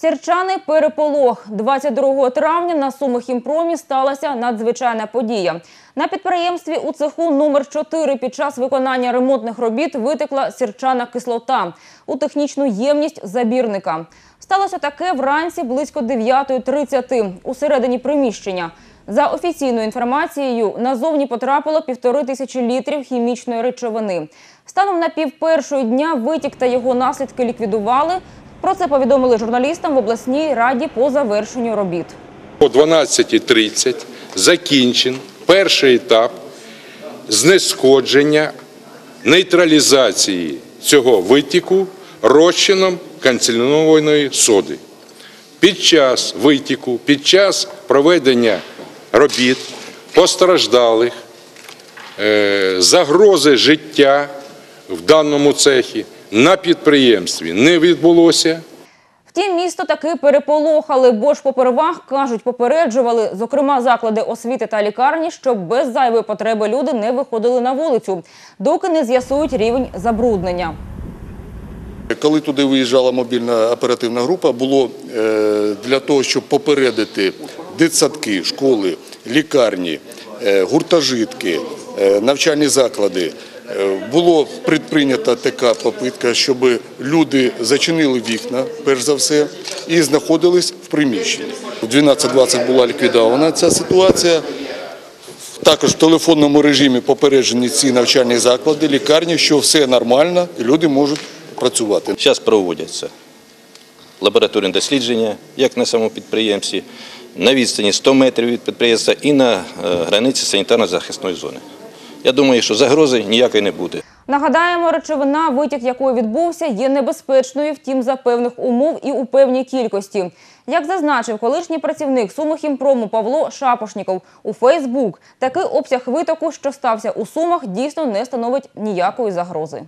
Сірчани переполох. 22 травня на Сумихімпромі сталася надзвичайна подія. На підприємстві у цеху номер 4 під час виконання ремонтних робіт витекла сірчана кислота у технічну ємність забірника. Сталося таке вранці близько 9.30 у середині приміщення. За офіційною інформацією, назовні потрапило півтори тисячі літрів хімічної речовини. Станом на півпершої дня витік та його наслідки ліквідували. Про це повідомили журналістам в обласній раді по завершенню робіт. О 12.30 закінчен перший етап знешкодження нейтралізації цього витіку розчином канцелінованої соди. Під час витіку, під час проведення робіт постраждалих, е, загрози життя в даному цехі на підприємстві не відбулося. Втім, місто таки переполохали, бо ж попервах, кажуть, попереджували, зокрема, заклади освіти та лікарні, щоб без зайвої потреби люди не виходили на вулицю, доки не з'ясують рівень забруднення. Коли туди виїжджала мобільна оперативна група, було е, для того, щоб попередити дитсадки, школи, лікарні, е, гуртожитки, е, навчальні заклади. Е, Було предприйнята така попитка, щоб люди зачинили вікна, перш за все, і знаходились в приміщенні. У 12.20 була ліквідована ця ситуація. Також в телефонному режимі попереджені ці навчальні заклади, лікарні, що все нормально і люди можуть працювати. Зараз проводяться лабораторні дослідження, як на самому підприємстві, на відстані 100 метрів від підприємства і на е, границі санітарно-захисної зони. Я думаю, що загрози ніякої не буде. Нагадаємо, речовина, витік якої відбувся, є небезпечною, втім за певних умов і у певній кількості. Як зазначив колишній працівник Сумихімпрому Павло Шапошніков у Фейсбук, такий обсяг витоку, що стався у Сумах, дійсно не становить ніякої загрози.